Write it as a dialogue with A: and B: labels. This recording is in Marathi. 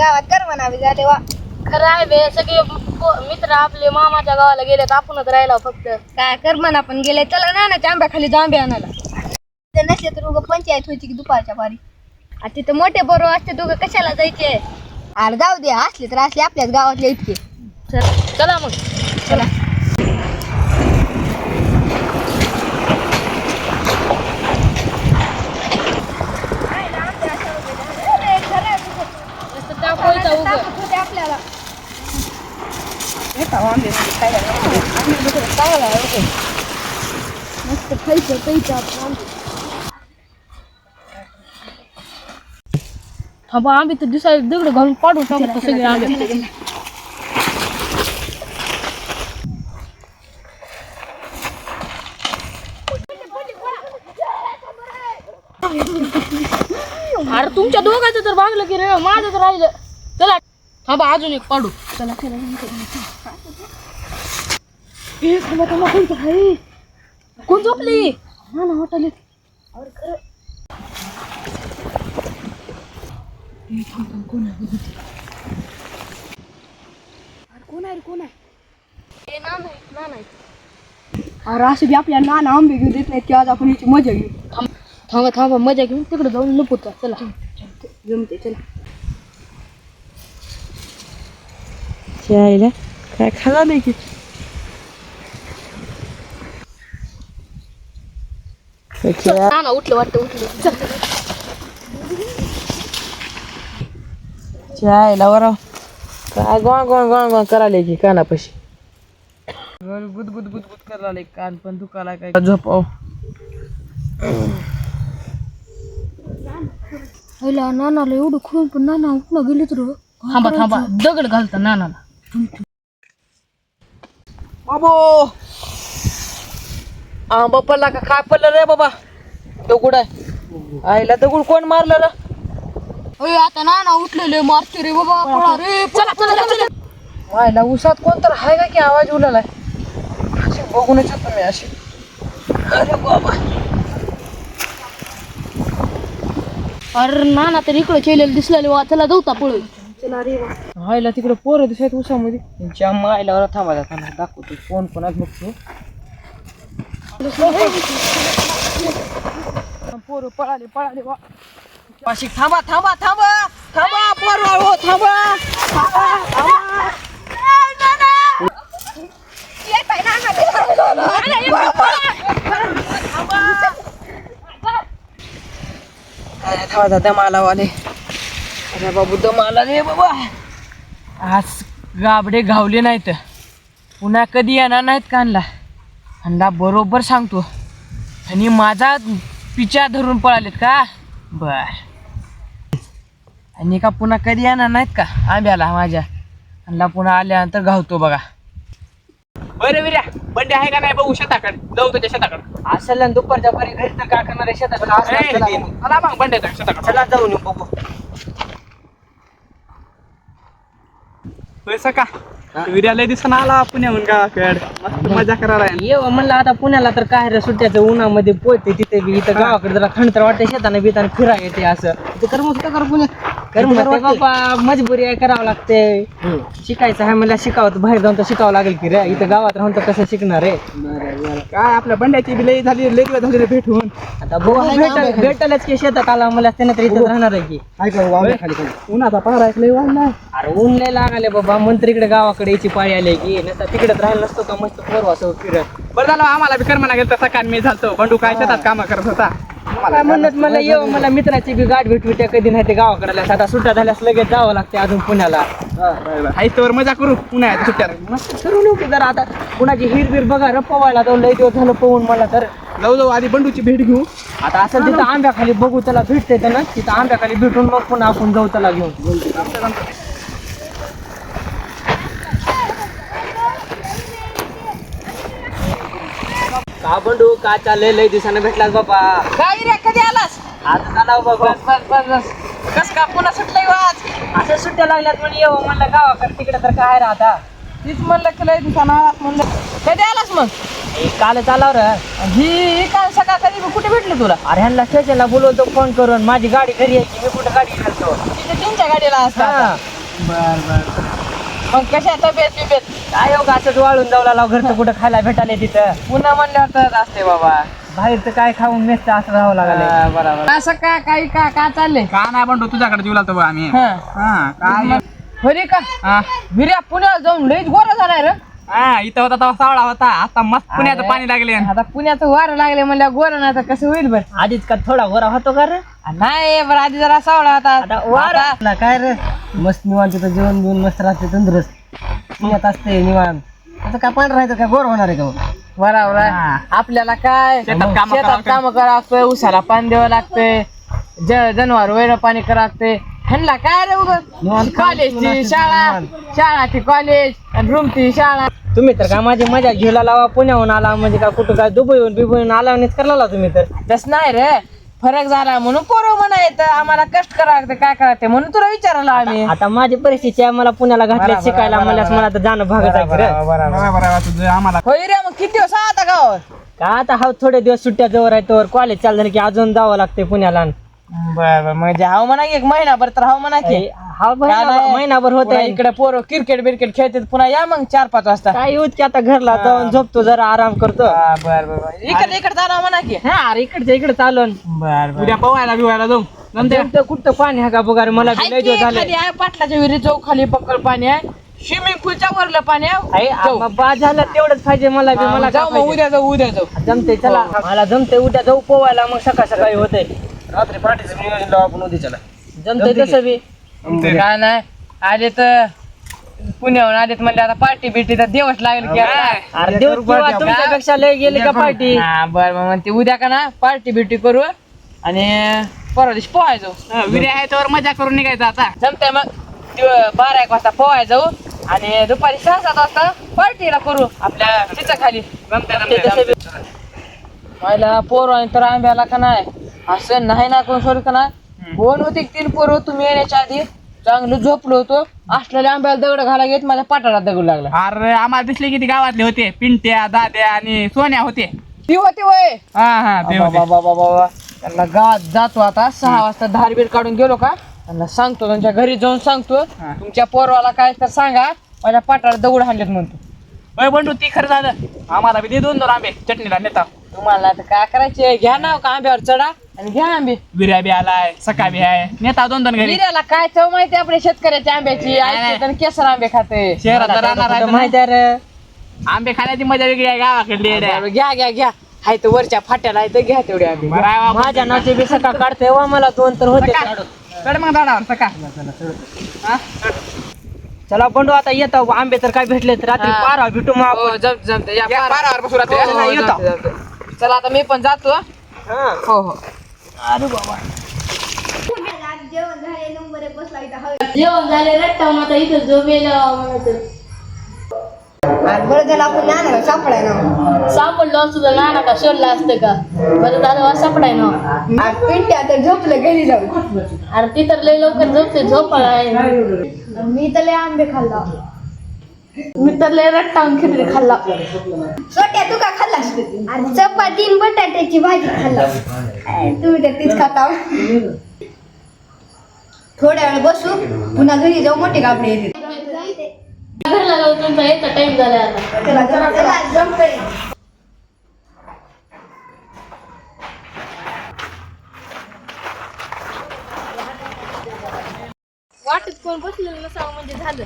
A: गावात कर म्हणावी झाले वा
B: खरं आहे बे सगळे पो- मित्र आपले मामाच्या गावाला गेलेत आपणच राहिला फक्त.
A: काय कर म्हणा पण गेले चला ना ना आंब्या खाली जांबे आणायला. ते नसले तर उगं पंचायत व्हायची की दुपारच्या पारी. आ तिथं मोठे बरो असते तुगं कशाला जायचे? अरे जाऊ दे असले तर असले आपल्याच गावातले इतके.
B: चला मग.
A: चला
B: नुसतं तापवायचं उगं.
A: आपल्याला आपण
B: थांबा आम्ही तर दिसायला दगड घालून पाडून टाकतो सगळे आंबे अरे तुमच्या दोघांचं तर भागलं की रे माझं तर राहिलं. चला. थांबा अजून एक पाडू. चला. ए, थांबा थांबा कोणतं आहे? कोण झोपली? हा ना हॉटेल
A: अरे असं बी आपल्या नाना आंबे घेऊ देत नाहीत की आज आपण याची मजा घेऊ.
B: थांबा थांबा मजा घेऊन तिकडे जाऊन लपवतो चला.
A: जमते चला.
C: यायला काय खाला नाही की?
B: ना ना उठलं वाटतं उठलं. चल
C: यायला वराव काय गोवा गोवा गोवा गोवा करायला की कानापाशी. गुद गुद गुद गुद करायला कान पण दुखाला काय झोपाव.
B: पहिला नानाला एवढं खून पण नाना उठणं गेली तर थांबा थांबा. दगड घालता नानाला.
C: बाबो! आंबा पडला का? काय पडलं रे बाबा? दगड आहे. आईला दगड कोण मारलं रे?
B: अय आता नाना उठलेले मारते रे बाबा पळा रे चला चला चला.
C: आईला उसात कोण तर आहे का की आवाज उलालाय अशी बघूनच मी अशी. अरे बाबा.
B: अरे नाना तर इकडे केलेलं दिसलेले वा चला जाऊता पळून
C: आईला तिकडे पोरं दिसत उसामध्ये. त्यांच्या आईला वर थांबा थांबा दाखवतो कोण कोण आज बघतो? पोरं पळाले पळाले वा. पाशी थांबा थांबा थांबा. थांबा पोर हो थांबा. अरे थांबा दम आला वाले अरे बाबू दम आला रे बाबा. आज गाबडे घावले नाहीत. पुन्हा कधी येणार नाहीत कानला? अंडा बरोबर सांगतो. आणि माझा पिचा धरून पळालेत का? बर. आणि का पुन्हा कधी येणार नाहीत का? आंब्याला माझ्या. अंडा पुन्हा आल्यानंतर घावतो बघा.
D: बरं विर्या बंडे आहे का नाही बघू शेताकडे? जाऊ तुझ्या शेताकडे?
C: असेल दुपारच्या परी घरी तर काय करणार आहे
D: चला मग बंड्याच्या शेताकडे.
C: चला जाऊन येऊ बघू.
D: पैसा का? विर्या लय दिवसानं आला पुण्याहून गावाकड. मस्त मजा करायला आहे.
C: ये म्हणलं आता पुण्याला तर काय रे सुट्ट्याचं उन्हामध्ये पोहते तिथे बी. इथं गावाकडे जरा थंड तर वाटते शेताने बिताने फिरा येते असं. ते कर मग कर पुण्यात. कर बाबा मजबुरी आहे करावं लागते शिकायचं आहे मला शिकावं बाहेर जाऊन तर शिकावं लागेल की रे. इथं गावात राहून तर कसं शिकणार आहे
D: काय आपल्या बंड्याची बी लई झाली दिवस झाली रे भेटून.
C: आता भाऊ भेटल भेटलच की शेतात आला मला त्याने तर इथं राहणार आहे की.
D: उन्हाचा पहारा एक लई वाढलाय
C: अरे ऊन लय लागाले बाबा. मंत्री इकडे गावाकडे यायची पाळी आली की. नसता तिकडेच राहिलं नसतो का मस्त परवा असं फिरत.
D: बरं झालं आम्हाला बी कर्मना गेलं तसा कान मी झालतो. बंडू काय शेतात काम करत होता?
C: काय म्हणत मला येऊ मला मित्राची बी गाठ भेट भेट्या कधी नाही ते गावाकडे आता सुट्ट्या झाल्यास लगेच जावं लागते अजून पुण्याला.
D: हायच तर मजा करू उन्हाळ्याच्या सुट्ट्यात
C: मस्त ठरवून येऊ की जरा आता. कुणाची हिर बीर बघा र पवायला तर लय दिवस झालं पवून मला तर.
D: जाऊ जाऊ आधी बंडूची भेट घेऊ.
C: आता असं तिथं आंब्याखाली बघू त्याला भेटते तर ना तिथं आंब्याखाली भेटून मग पुन्हा आपण जाऊ त्याला घेऊन. का बंडू का चाललंय? लय दिवसानं भेटलास बाबा.
D: काय रे कधी आलास?
C: आता झाला बाबा. बस बस बस
D: कस का पुन्हा सुटलंय वाज
C: असं सुट्ट्या लागल्यात म्हणे येऊ म्हणलं गावाकडे तिकडे तर काय राहता.
D: तीच म्हणलं की लय दिवसानं आलास म्हणलं. कधी आलास मग?
C: ए, कालच आला रे.
E: ही काय सकाळ कधी कुठे भेटली तुला?
C: अरे ह्यांना स्टेशनला बोलवतो फोन करून. माझी गाडी घरी यायची मी कुठं गाडी घालतो
E: तिथे त्यांच्या गाडीला असतात
C: बर बर.
E: मग कशा तब्येत बिब्येत?
C: काय हो असंच वाळून जाऊ लागला घरचं कुठं खायला भेटायला तिथं?
E: पुन्हा म्हणल्यावर तर असते बाबा.
C: बाहेरचं काय खाऊन मेसचं असं राहावं लागलं
E: बरोबर. असं का काही का का चाललंय?
D: का नाही बंडू तुझ्याकडे जीव लागतो बा आम्ही.
E: हा.
D: हा काय?
E: का?
D: हा.
E: विर्या पुण्याला जाऊन लईच गोरा झालाय रे.
D: हा इथं होता तेव्हा सावळा होता. आता मस्त पुण्याचं. पाणी लागले.
E: आता पुण्याचं वारं लागले म्हणल्या गोरा नाही तर कसं होईल बर?
C: आधीच का थोडा गोरा होतो का रे?
E: नाही बरं आधी जरा सावळा आता
C: आता वारा काय रे? मस्त निवांत तिथं जेवण बिवण मस्त राहते तंदुरुस्त. पुण्यात असते निवांत. आता काय पांढर राहायचं काय गोर होणार आहे का मग?
E: बरोबर आहे.
D: हा.
E: आपल्याला काय?
D: शेतात कामं
E: शेतात
D: करावं
E: काम करावं लागतंय उसाला पाणी द्यावं लागतंय ज- जनावर वेळ पाणी करावं लागतंय. ह्यांना काय रे
C: निवांत खाऊन
E: कॉलेजची शाळा शाळा ती कॉलेज आणि शाळा.
C: तुम्ही तर काय माझी मजा घ्यायला लावा पुण्याहून आला म्हणजे काय कुठं काय दुबईहून बिबईहून आला आणि करायला तुम्ही तर.
E: तस नाही रे. फरक झाला म्हणून पोरं म्हणा येतं आम्हाला कष्ट करावं लागतं काय करावं ते म्हणून तुला विचारलं आम्ही.
C: आता माझी परिस्थिती आहे मला पुण्याला घातले शिकायला म्हणल्यास मला तर जाणं भागत आहे खरं.
D: बरोबर तुझं आम्हाला
E: होय रे मग किती दिवस आता गावात?
C: का आता हा थोडे दिवस सुट्ट्या जवळ आहे तर कॉलेज चालू झालं की अजून जावं लागते पुण्याला
E: बर म्हणजे हाव म्हणा की एक महिनाभर तर हाव म्हणा की.
C: हा महिना- महिनाभर होत
E: पुन्हा इकडे पोरं क्रिकेट बिरकेट खेळतात पुन्हा या मग चार पाच वाजता.
C: काय येऊत की आता घरला जाऊन झोपतो जरा आराम करतो.
E: बर बर इकडे इकडे जाणार म्हणा की.
C: हा अरे इकडच्या इकडे चालून.
E: बर
D: उद्या पवायला बिवायला जाऊ. जमते
C: जमतं कुठं पाणी आहे का बघा मला बी लय दिवस झाले.
E: खाली आहे पाटलाच्या विहिरी चौक खाली पक्कल पाणी आहे. स्विमिंग पूलच्या वरलं पाणी आहे.
C: मग बाद झालं तेवढंच पाहिजे मला बी मला
E: जाऊ मग उद्या जाऊ उद्या जाऊ.
C: जमते चला. मला जमते उद्या जाऊ पोवायला मग सकाळ सकाळी होते
F: रात्री पार्टीचं नियोजन लावू आपण उद्याच्याला
C: जमते तसं बी.
E: काय नाही. आले तर पुण्याहून आलेत म्हणजे आता पार्टी बिर्टी तर देवच लागेल की आता.
C: अरे देव किंवा तुमच्यापेक्षा लय गेली का पार्टी?
E: हा बर मग म्हणते उद्या का ना पार्टी बिर्टी करू. आणि परवा दिवशी पोहाय जाऊ
D: विर्या आहे तर मजा करून निघायचं आता.
E: जमतंय मग. दिव- बारा एक वाजता पोहाय जाऊ आणि दुपारी सहा सात वाजता पार्टीला करू. आपल्या तिच्या खाली.
D: जमते जमते
C: बी-
E: मला पोर तर आंब्याला का नाही? असं नाही ना कोण सोड का नाही कोण होती तीन पोरं तुम्ही येण्याच्या आधी चांगलं झोपलो होतो. असलेल्या आंब्याला दगड घाला घेत माझ्या पाटाला दगड लागला.
D: अरे आम्हाला दिसले किती गावातले होते. पिंट्या दाद्या आणि सोन्या होते.
E: ती होती वय.
D: हा हा ते होते.
E: बाबा बाबा. बाबा त्यांना गावात जातो आता. सहा वाजता धार बीर काढून गेलो का? त्यांना सांगतो त्यांच्या घरी जाऊन सांगतो.
D: हा.
E: तुमच्या पोरवाला काय तर सांगा. माझ्या पाटाला दगड हाणलेत म्हणतो.
D: बंडू ती खरं झालं. आम्हाला बी दे दोन दोन आंबे. चटणीला नेता.
E: तुम्हाला आता काय करायचे घ्या ना का आंब्यावर चढा आणि घ्या आंबे.
D: विर्या बी आलाय सका बी आहे. नेता दोन दोन घरी
E: हिऱ्याला काय चव माहिती आपल्या शेतकऱ्याच्या आंब्याची? आणि केसर आंबे खाते.
D: शहरात राहणार
C: तर
D: आहे तर
C: माहिती आहे रे?
D: आंबे खाण्याची मजा वेगळी आहे गावाकडली.
E: बरं, घ्या घ्या घ्या. हाय तर वरच्या फाट्याला आहे तर घ्या तेवढे आंबे.
D: बरं आहे बाबा.
C: माझ्या नाचे बी सकाळ काढते वा मला दोन तर होते.
D: सका. चढ मग झाडावर सका हा?
C: चला बंडू आता येतो. आंबे तर काय भेटले तर रात्री
E: हा.
C: पारा भेटू मग आपण.
E: हो जमत जमत. या
D: या
E: पारा-
D: पारावर बसू रात्री.
E: हो,
D: चला,
E: हो,
D: येतो.
E: जमतं, जमतं. चला आता मी पण जातो.
C: हा.
E: हो हो.
A: जेवण झाले नंबर एक बसला इथं हवे
B: जेवण झाले रट्टा मग आता इथं झोपेला म्हणत
A: आणि बरं झालं आपण नाना सापडाय ना
B: सापडलो असतो तर नाना का शोधला असतं का? बरं झालं वा सापडाय ना
A: पिंट्या तर झोपलं घरी
B: अरे ती तर लय लवकर झोपते झोपाळा आहे.
A: मी तर लय आंबे खाल्ला.
B: मी तर लय रट्टावून खिचडी खाल्ला.
A: सोट्या तू का आणि चपाती आणि बटाट्याची भाजी अय, तुम्ही तर तीच खाता. थोड्या वेळ बसू पुन्हा घरी जाऊ मोठे कापडे येते.
B: घरला जाऊ तुमचा यायचा टाइम झाला आता.
A: चला चला. चला जमतंय.
B: वाटत कोण बसलेलं नसावं म्हणजे झालं.